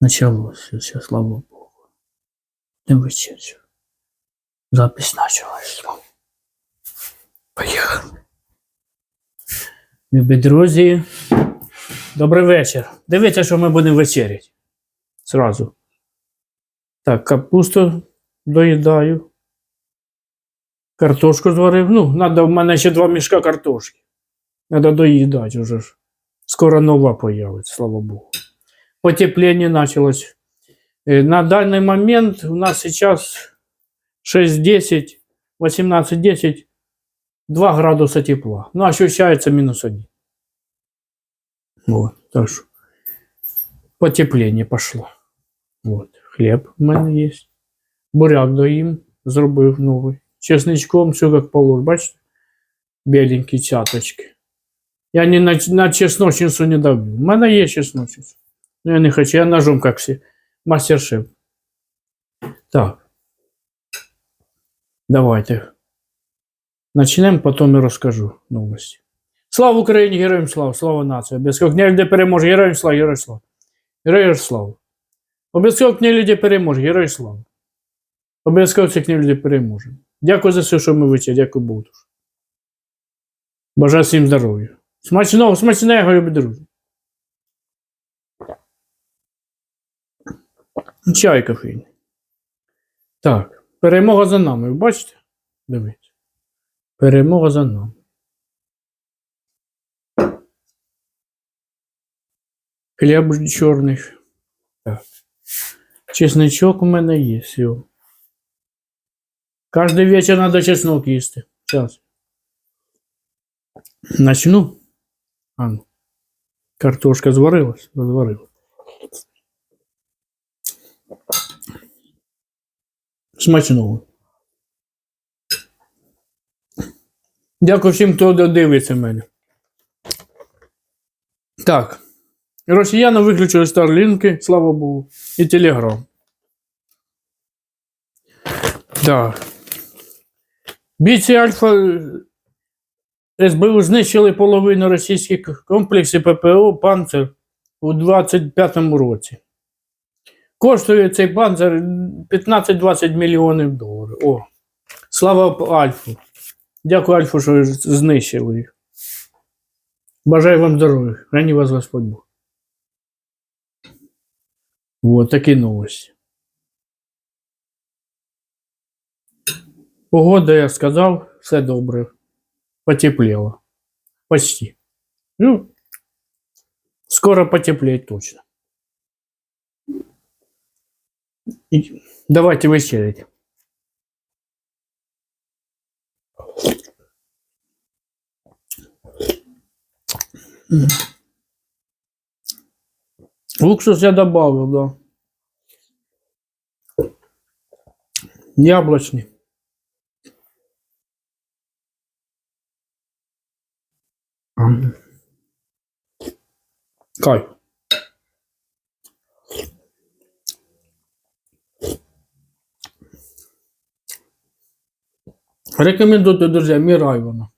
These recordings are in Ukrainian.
Началось все, слава Богу. Не вечерю. Запись началась. Поїхали. Любі друзі, добрий вечір. Дивіться, що ми будемо вечеряти. Зразу. Так, капусту доїдаю. Картошку зварив. Ну, надо, в мене ще два мішка картошки. Надо доїдати вже. Скоро нова появиться, слава Богу. Потепление началось. Э, На данный момент у нас сейчас 6-10, 18-10, 2 градуса тепла. Но ощущается минус 1. Вот, так что потепление пошло. Вот, хлеб у мене є. Буряк доїм, зробив новий. Чесничком, все як положено. Бачите? Біленькі цяточки. Я не на, на чесночницю не давлю. У мене є чесночниця. Но я не хочу, я ножом как все. Мастер-шеф. Так. Давайте. Начнемо, потім я розкажу новості. Слава Україні, героям слава, слава нації. Обов'язково князь де переможе, героям слава, героям слава. Героям слава. Обов'язково князь люди переможе, героям слава. Обов'язково ці князь люди переможе. Дякую за все, що ми вичали, дякую Богу. Бажаю всім здоров'я. Смачного, смачного, любі друзі. Чай кофейний. Так, перемога за нами. Ви бачите? Дивіться. Перемога за нами. Хліб чорний. Так. Чесничок у мене є. Все. Кожен вечір треба чеснок їсти. Зараз. Начну. А, ну. Картошка зварилась? Зварилась. Смачного. Дякую всім, хто додивиться мене. Так. Росіяни виключили старлінки, слава Богу, і Телеграм. Так. Бійці Альфа СБУ знищили половину російських комплексів ППО Панцер у 25-му році. Коштує цей панцер 15-20 мільйонів доларів. О, слава Альфу. Дякую Альфу, що знищили їх. Бажаю вам здоров'я. Храні вас Господь Бог. Вот такі новості. Погода, я сказав, все добре. Потеплело. Почти. Ну, скоро потеплеет точно. Давайте вечерять. Уксус я добавил, да. Яблочный. Кайф. Рекомендуйте, друзі, мір Айвана.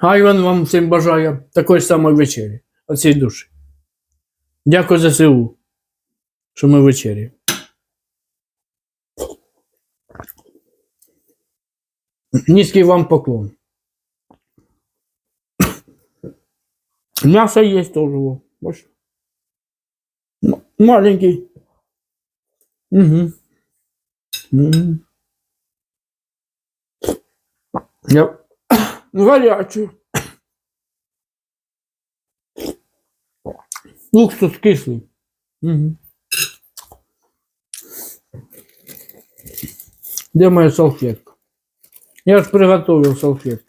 Айван вам всім бажає такої самої вечері. Оцій душі. Дякую за СУ, що ми вечері. Низький вам поклон. Мясо есть тоже. Маленький. Угу. Угу. Я... Горячий. Уксус кислый. Угу. Где моя салфетка? Я же приготовил салфетку.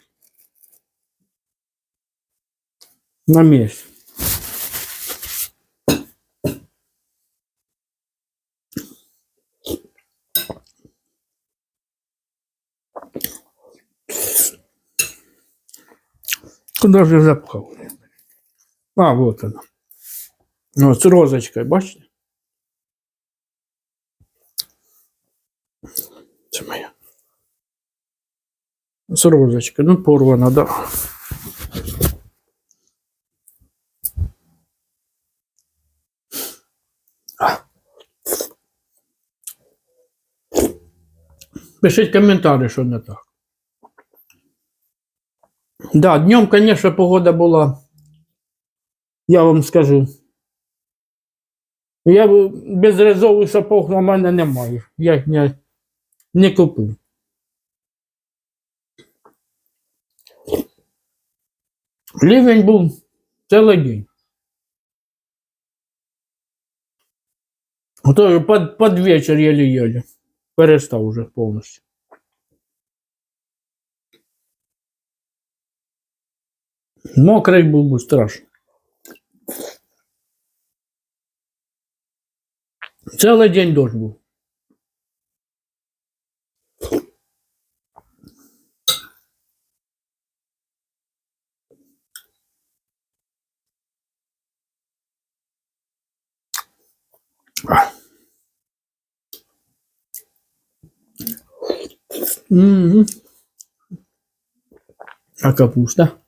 На месте. Куда же запхав? А, вот она. Ну, с розочкой, башня. Это моя. С розочкой, ну порвана, да. Пишите комментарии, что не так. Да, днем, конечно, погода була. Я вам скажу. Я б- без резових сапог у мене немає. Я їх не, не купив. Лівень був цілий день. Ото під, під вечір єлі-єлі. Перестав уже повністю. Мокрий був би страшно. Цілий день дощ був. Мгм. А капуста?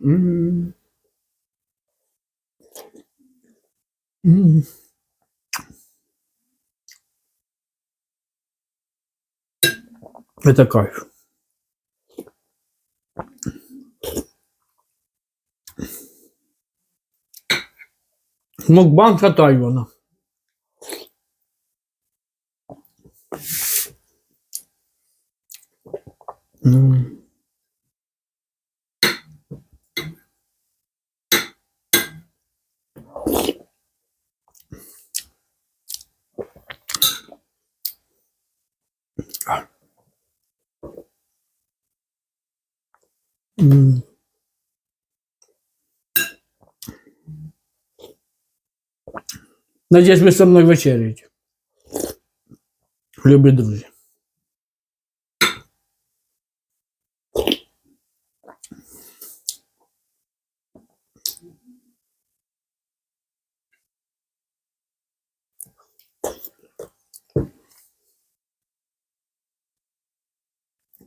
М. М. Это кайф. Мукбанг от Айвана. М. Надеюсь, ви со мною вечеряєте. Любі друзі.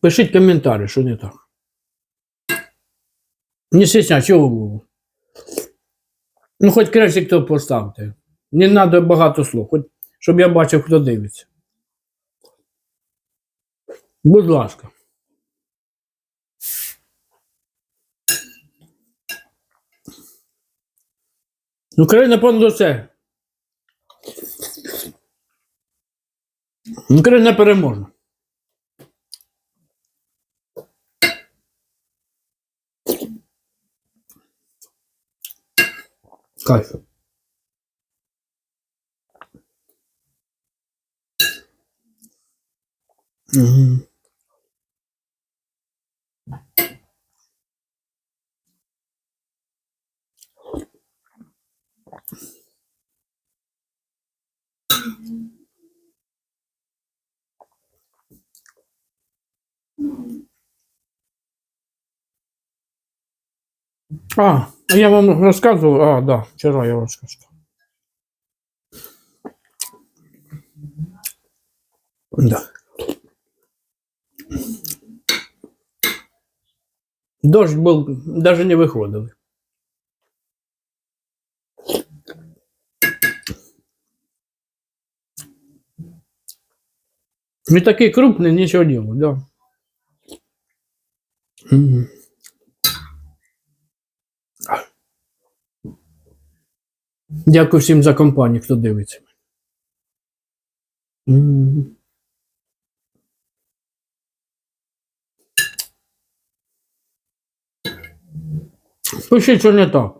Пишіть коментарі, що не так. Не стесняй, чого було. Ну, хоч крестик то поставте. Не треба багато слов, хоч щоб я бачив, хто дивиться. Будь ласка. Україна понад усе. Україна переможе. Кайф. Мгм. А, я вам рассказывал, а, да, вчера я вам рассказывал. Да. Дождь был, даже не выходил. Не такие крупные, ничего делать, да. Мгм. Дякую всім за компанію, хто дивиться. Пишіть, що не так.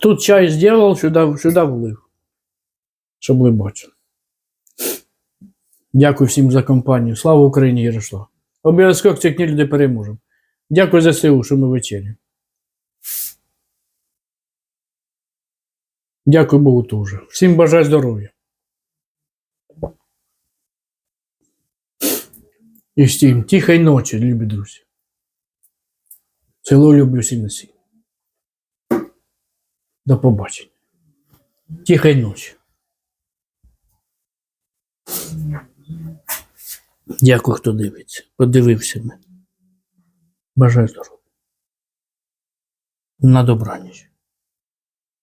Тут чай сделал, сюди, сюди влив. Щоб ви бачили. Дякую всім за компанію. Слава Україні, Ярослав. Обов'язково цій книзі переможемо. Дякую за СУ, що ми вечері. Дякую Богу теж. Всім бажаю здоров'я. І всім тихої ночі, любі друзі. Цілую люблю всім на всім. До побачення. Тихої ночі. Дякую, хто дивиться. Подивився мене. Бажаю здоров'я. На добраніч.